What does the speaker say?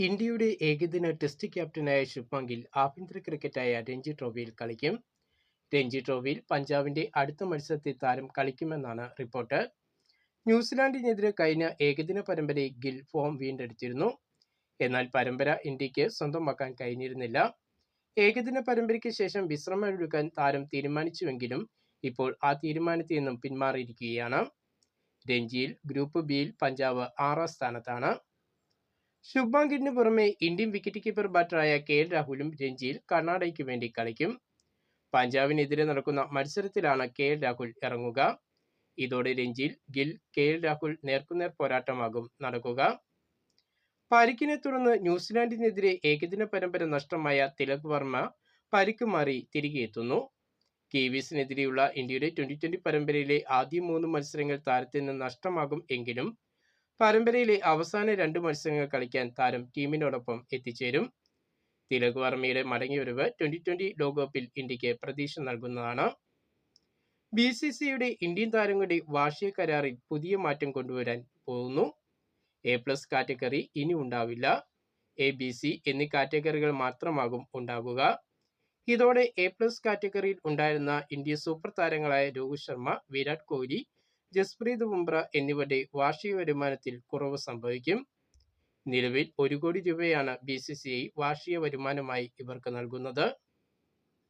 ഇന്ത്യയുടെ ഏകദിന ടെസ്റ്റ് ക്യാപ്റ്റനായ ശുഭ്മാൻ ഗിൽ ആഭ്യന്തര ക്രിക്കറ്റായ രഞ്ജി ട്രോഫിയിൽ കളിക്കും. രഞ്ജി ട്രോഫിയിൽ പഞ്ചാബിന്റെ അടുത്ത മത്സരത്തിൽ താരം കളിക്കുമെന്നാണ് റിപ്പോർട്ട് ന്യൂസിലാൻഡിനെതിരെ കഴിഞ്ഞ ഏകദിന പരമ്പരയിൽ ഗിൽ ഫോം വീണ്ടെടുത്തിരുന്നു. എന്നാൽ പരമ്പര ഇന്ത്യയ്ക്ക് സ്വന്തമാക്കാൻ കഴിഞ്ഞിരുന്നില്ല. ഏകദിന പരമ്പരയ്ക്ക് ശേഷം വിശ്രമമെടുക്കാൻ താരം തീരുമാനിച്ചുവെങ്കിലും ഇപ്പോൾ ആ തീരുമാനത്തിൽ നിന്നും പിന്മാറിയിരിക്കുകയാണ്. രഞ്ജിയിൽ ഗ്രൂപ്പ് ബിയിൽ പഞ്ചാബ് ആറാം സ്ഥാനത്താണ്. ഗില്ലിന് പുറമെ ഇന്ത്യൻ വിക്കറ്റ് കീപ്പർ ബാറ്ററായ കെ എൽ രാഹുലും രഞ്ജിയിൽ കർണാടകയ്ക്ക് വേണ്ടി കളിക്കും. പഞ്ചാബിനെതിരെ നടക്കുന്ന മത്സരത്തിലാണ് കെ എൽ രാഹുൽ ഇറങ്ങുക. ഇതോടെ രഞ്ജിയിൽ ഗിൽ കെ എൽ രാഹുൽ നേർക്കുനേർ പോരാട്ടമാകും നടക്കുക. പരിക്കിനെ തുടർന്ന് ന്യൂസിലാൻഡിനെതിരെ ഏകദിന പരമ്പര നഷ്ടമായ തിലക് വർമ്മ പരിക്ക് മാറി തിരികെ എത്തുന്നു. കിവീസിനെതിരെയുള്ള ഇന്ത്യയുടെ ട്വന്റി ട്വന്റി പരമ്പരയിലെ ആദ്യ മൂന്ന് മത്സരങ്ങൾ താരത്തിന് നഷ്ടമാകും എങ്കിലും പരമ്പരയിലെ അവസാന രണ്ട് മത്സരങ്ങൾ കളിക്കാൻ താരം ടീമിനോടൊപ്പം എത്തിച്ചേരും. തിലക് വർമ്മയുടെ മടങ്ങിവരവ് ട്വന്റി ട്വന്റി ലോകകപ്പിൽ ഇന്ത്യയ്ക്ക് പ്രതീക്ഷ നൽകുന്നതാണ്. ബി സി സിയുടെ ഇന്ത്യൻ താരങ്ങളുടെ വാർഷിക കരാറിൽ പുതിയ മാറ്റം കൊണ്ടുവരാൻ പോകുന്നു. എ പ്ലസ് കാറ്റഗറി ഇനി ഉണ്ടാവില്ല. എ ബി സി എന്നീ കാറ്റഗറികൾ മാത്രമാകും ഉണ്ടാകുക ഇതോടെ എ പ്ലസ് കാറ്റഗറിയിൽ ഉണ്ടായിരുന്ന ഇന്ത്യ സൂപ്പർ താരങ്ങളായ രോഹിത് ശർമ്മ വിരാട് കോഹ്ലി ജസ്പ്രീത് ബുംറ എന്നിവരുടെ വാർഷിക വരുമാനത്തിൽ കുറവ് സംഭവിക്കും. നിലവിൽ ഒരു കോടി രൂപയാണ് ബി സി സി ഐ വാർഷിക വരുമാനമായി ഇവർക്ക് നൽകുന്നത്.